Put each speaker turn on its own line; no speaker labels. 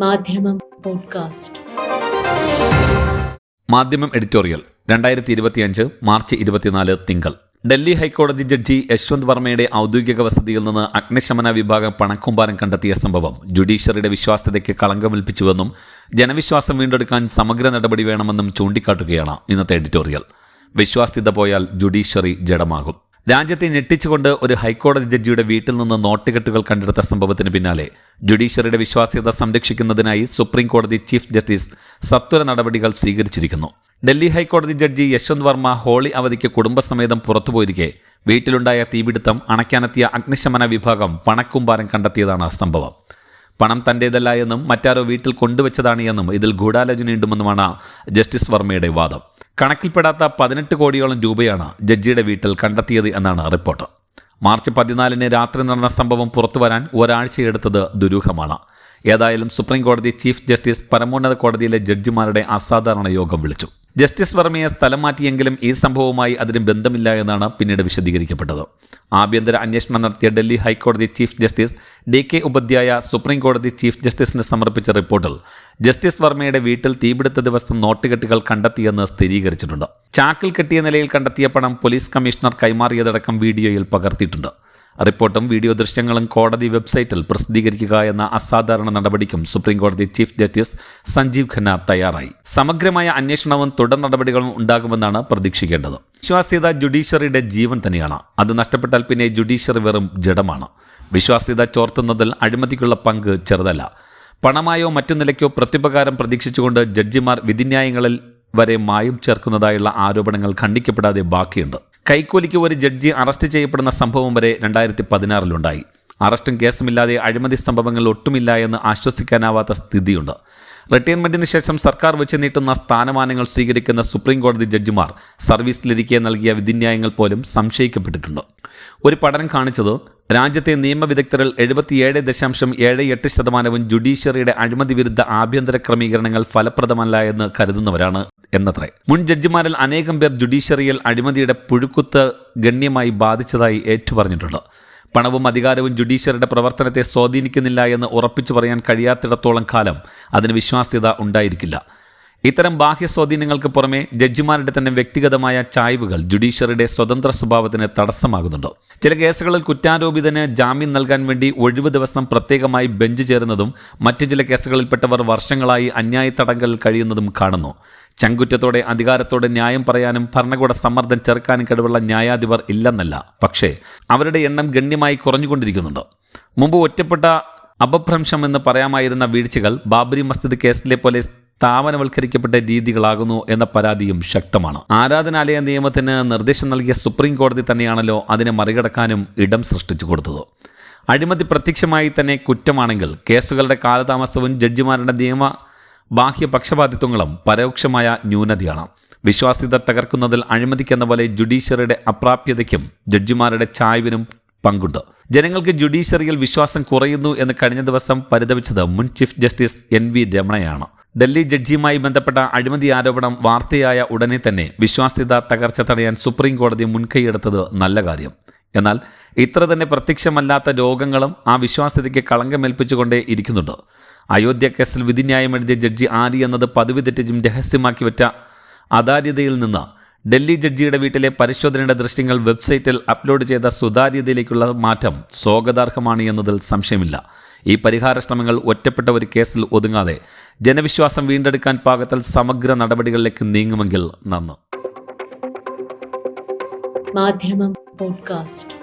മാധ്യമം പോഡ്കാസ്റ്റ്.
മാധ്യമം എഡിറ്റോറിയൽ രണ്ടായിരത്തി ഇരുപത്തിയഞ്ച് മാർച്ച് ഇരുപത്തിനാല് തിങ്കൾ. ഡൽഹി ഹൈക്കോടതി ജഡ്ജി യശ്വന്ത് വർമ്മയുടെ ഔദ്യോഗിക വസതിയിൽ നിന്ന് അഗ്നിശമന വിഭാഗം പണക്കൂമ്പാരം കണ്ടെത്തിയ സംഭവം ജുഡീഷ്യറിയുടെ വിശ്വാസ്യതയ്ക്ക് കളങ്കമേൽപ്പിച്ചുവെന്നും ജനവിശ്വാസം വീണ്ടെടുക്കാൻ സമഗ്ര നടപടി വേണമെന്നും ചൂണ്ടിക്കാട്ടുകയാണ് ഇന്നത്തെ എഡിറ്റോറിയൽ. വിശ്വാസ്യത പോയാൽ ജുഡീഷ്യറി ജഡമാകും. രാജ്യത്തെ ഞെട്ടിച്ചുകൊണ്ട് ഒരു ഹൈക്കോടതി ജഡ്ജിയുടെ വീട്ടിൽ നിന്ന് നോട്ടുകെട്ടുകൾ കണ്ടെടുത്ത സംഭവത്തിന് പിന്നാലെ ജുഡീഷ്യറിയുടെ വിശ്വാസ്യത സംരക്ഷിക്കുന്നതിനായി സുപ്രീം കോടതി ചീഫ് ജസ്റ്റിസ് സത്വര നടപടികൾ സ്വീകരിച്ചിരിക്കുന്നു. ഡൽഹി ഹൈക്കോടതി ജഡ്ജി യശ്വന്ത് വർമ്മ ഹോളി അവധിക്ക് കുടുംബസമേതം പുറത്തുപോയിരിക്കെ. വീട്ടിലുണ്ടായ തീപിടുത്തം അണയ്ക്കാനെത്തിയ അഗ്നിശമന വിഭാഗം പണക്കൂമ്പാരം കണ്ടെത്തിയതാണ് സംഭവം. പണം തന്റേതല്ല എന്നും മറ്റാരോ വീട്ടിൽ കൊണ്ടുവച്ചതാണ് എന്നും ഇതിൽ ഗൂഢാലോചനയുണ്ടെന്നുമാണ് ജസ്റ്റിസ് വർമ്മയുടെ വാദം. കണക്കിൽപ്പെടാത്ത പതിനെട്ട് കോടിയോളം രൂപയാണ് ജഡ്ജിയുടെ വീട്ടിൽ കണ്ടെത്തിയത് എന്നാണ് റിപ്പോർട്ട്. മാർച്ച് പതിനാലിന് രാത്രി നടന്ന സംഭവം പുറത്തു വരാൻ ഒരാഴ്ചയെടുത്തത് ദുരൂഹമാണ്. ഏതായാലും സുപ്രീം കോടതി ചീഫ് ജസ്റ്റിസ് പരമോന്നത കോടതിയിലെ ജഡ്ജിമാരുടെ അസാധാരണ യോഗം വിളിച്ചു. ജസ്റ്റിസ് വർമ്മയെ സ്ഥലം മാറ്റിയെങ്കിലും ഈ സംഭവവുമായി അതിന് ബന്ധമില്ല എന്നാണ് പിന്നീട് വിശദീകരിക്കപ്പെട്ടത്. ആഭ്യന്തര അന്വേഷണം നടത്തിയ ഡൽഹി ഹൈക്കോടതി chief justice D K Upadhyay supreme കോടതി ചീഫ് ജസ്റ്റിസിന് സമർപ്പിച്ച റിപ്പോർട്ടിൽ ജസ്റ്റിസ് വർമ്മയുടെ വീട്ടിൽ തീപിടുത്ത ദിവസം നോട്ടുകെട്ടുകൾ കണ്ടെത്തിയെന്ന് സ്ഥിരീകരിച്ചിട്ടുണ്ട്. ചാക്കിൽ കെട്ടിയ നിലയിൽ കണ്ടെത്തിയ പണം പോലീസ് കമ്മീഷണർ കൈമാറിയതടക്കം വീഡിയോയിൽ പകർത്തിയിട്ടുണ്ട്. റിപ്പോർട്ടും വീഡിയോ ദൃശ്യങ്ങളും കോടതി വെബ്സൈറ്റിൽ പ്രസിദ്ധീകരിക്കുക എന്ന അസാധാരണ നടപടിക്കും സുപ്രീംകോടതി ചീഫ് ജസ്റ്റിസ് സഞ്ജീവ് ഖന്ന തയ്യാറായി. സമഗ്രമായ അന്വേഷണവും തുടർ നടപടികളും ഉണ്ടാകുമെന്നാണ് പ്രതീക്ഷിക്കേണ്ടത്. വിശ്വാസ്യത ജുഡീഷ്യറിയുടെ ജീവൻ തന്നെയാണ്. അത് നഷ്ടപ്പെട്ടാൽ പിന്നെ ജുഡീഷ്യറി വെറും ജഡമാണ്. വിശ്വാസ്യത ചോർത്തുന്നതിൽ അഴിമതിക്കുള്ള പങ്ക് ചെറുതല്ല. പണമായോ മറ്റു നിലയ്ക്കോ പ്രത്യുപകാരം പ്രതീക്ഷിച്ചുകൊണ്ട് ജഡ്ജിമാർ വിധിന്യായങ്ങളിൽ വരെ മായം ചേർക്കുന്നതായുള്ള ആരോപണങ്ങൾ ഖണ്ഡിക്കപ്പെടാതെ ബാക്കിയുണ്ട്. കൈക്കൂലിക്ക് ഒരു ജഡ്ജി അറസ്റ്റ് ചെയ്യപ്പെടുന്ന സംഭവം വരെ രണ്ടായിരത്തി പതിനാറിലുണ്ടായി അറസ്റ്റും കേസുമില്ലാതെ അഴിമതി സംഭവങ്ങൾ ഒട്ടുമില്ല എന്ന് ആശ്വസിക്കാനാവാത്ത സ്ഥിതിയുണ്ട്. റിട്ടയർമെന്റിന് ശേഷം സർക്കാർ വെച്ച് നീട്ടുന്ന സ്ഥാനമാനങ്ങൾ സ്വീകരിക്കുന്ന സുപ്രീം കോടതി ജഡ്ജിമാർ സർവീസിലിരിക്കെ നൽകിയ വിധിന്യായങ്ങൾ പോലും സംശയിക്കപ്പെട്ടിട്ടുണ്ട്. ഒരു പഠനം കാണിച്ചത് രാജ്യത്തെ നിയമവിദഗ്ധരിൽ എഴുപത്തിയേഴ് ദശാംശം ഏഴ് എട്ട് ശതമാനവും ജുഡീഷ്യറിയുടെ അഴിമതി വിരുദ്ധ ആഭ്യന്തര ക്രമീകരണങ്ങൾ ഫലപ്രദമല്ല എന്ന് കരുതുന്നവരാണ് എന്നത്രേ. മുൻ ജഡ്ജിമാരിൽ അനേകം പേർ ജുഡീഷ്യറിയിൽ അഴിമതിയുടെ പുഴുക്കുത്ത് ഗണ്യമായി ബാധിച്ചതായി ഏറ്റുപറഞ്ഞിട്ടുണ്ട്. പണവും അധികാരവും ജുഡീഷ്യറിയുടെ പ്രവർത്തനത്തെ സ്വാധീനിക്കുന്നില്ല എന്ന് ഉറപ്പിച്ചു പറയാൻ കഴിയാത്തിടത്തോളം കാലം അതിന് വിശ്വാസ്യത ഉണ്ടായിരിക്കില്ല. ഇത്തരം ബാഹ്യ സ്വാധീനങ്ങൾക്ക് പുറമെ ജഡ്ജിമാരുടെ തന്നെ വ്യക്തിഗതമായ ചായ്വുകൾ ജുഡീഷ്യറിയുടെ സ്വതന്ത്ര സ്വഭാവത്തിന് തടസ്സമാകുന്നുണ്ട്. ചില കേസുകളിൽ കുറ്റാരോപിതന് ജാമ്യം നൽകാൻ വേണ്ടി ഒഴിവ് ദിവസം പ്രത്യേകമായി ബെഞ്ച് ചേരുന്നതും മറ്റു ചില കേസുകളിൽപ്പെട്ടവർ വർഷങ്ങളായി അന്യായ തടങ്കലിൽ കഴിയുന്നതും കാണുന്നു. ചങ്കുറ്റത്തോടെ അധികാരത്തോടെ ന്യായം പറയാനും ഭരണകൂട സമ്മർദ്ദം ചെറുക്കാനും കഴിവുള്ള ന്യായാധിപർ ഇല്ലെന്നല്ല പക്ഷേ അവരുടെ എണ്ണം ഗണ്യമായി കുറഞ്ഞുകൊണ്ടിരിക്കുന്നുണ്ട്. മുമ്പ് ഒറ്റപ്പെട്ട അപഭ്രംശം എന്ന് പറയാമായിരുന്ന വീഴ്ചകൾ ബാബരി മസ്ജിദ് കേസിലെ പോലെ സ്ഥാപനവൽക്കരിക്കപ്പെട്ട രീതികളാകുന്നു എന്ന പരാതിയും ശക്തമാണ്. ആരാധനാലയ നിയമത്തിന് നിർദ്ദേശം നൽകിയ സുപ്രീം കോടതി തന്നെയാണല്ലോ അതിനെ മറികടക്കാനും ഇടം സൃഷ്ടിച്ചു കൊടുത്തത്. അഴിമതി പ്രത്യക്ഷമായി തന്നെ കുറ്റമാണെങ്കിൽ കേസുകളുടെ കാലതാമസവും ജഡ്ജിമാരുടെ നിയമ ബാഹ്യ പക്ഷപാതിത്വങ്ങളും പരോക്ഷമായ ന്യൂനതയാണ്. വിശ്വാസ്യത തകർക്കുന്നതിൽ അഴിമതിക്കെന്ന പോലെ ജുഡീഷ്യറിയുടെ അപ്രാപ്യതയ്ക്കും ജഡ്ജിമാരുടെ ചായ്വിനും പങ്കുണ്ട്. ജനങ്ങൾക്ക് ജുഡീഷ്യറിയിൽ വിശ്വാസം കുറയുന്നു എന്ന് കഴിഞ്ഞ ദിവസം പരിതപിച്ചത് മുൻ ചീഫ് ജസ്റ്റിസ് എൻ വി രമണയാണ്. ഡൽഹി ജഡ്ജിയുമായി ബന്ധപ്പെട്ട അഴിമതി ആരോപണം വാർത്തയായ ഉടനെ തന്നെ വിശ്വാസ്യത തകർച്ച തടയാൻ സുപ്രീം കോടതി മുൻകൈയെടുത്തത് നല്ല കാര്യം. എന്നാൽ ഇത്ര തന്നെ പ്രത്യക്ഷമല്ലാത്ത രോഗങ്ങളും ആ വിശ്വാസ്യതയ്ക്ക് കളങ്കമേൽപ്പിച്ചുകൊണ്ടേ ഇരിക്കുന്നുണ്ട്. അയോധ്യ കേസിൽ വിധിന്യായം എഴുതിയ ജഡ്ജി ആരി എന്നത് പതിവ് തെറ്റിച്ചും രഹസ്യമാക്കി വെച്ച അതാര്യതയിൽ നിന്ന് ഡൽഹി ജഡ്ജിയുടെ വീട്ടിലെ പരിശോധനയുടെ ദൃശ്യങ്ങൾ വെബ്സൈറ്റിൽ അപ്ലോഡ് ചെയ്ത സുതാര്യതയിലേക്കുള്ള മാറ്റം സ്വാഗതാർഹമാണ് എന്നതിൽ സംശയമില്ല. ഈ പരിഹാര ശ്രമങ്ങൾ ഒറ്റപ്പെട്ട ഒരു കേസിൽ ഒതുങ്ങാതെ ജനവിശ്വാസം വീണ്ടെടുക്കാൻ പാകത്തിൽ സമഗ്ര നടപടികളിലേക്ക് നീങ്ങുമെങ്കിൽ നന്ന്.
മാധ്യമം പോഡ്കാസ്റ്റ്.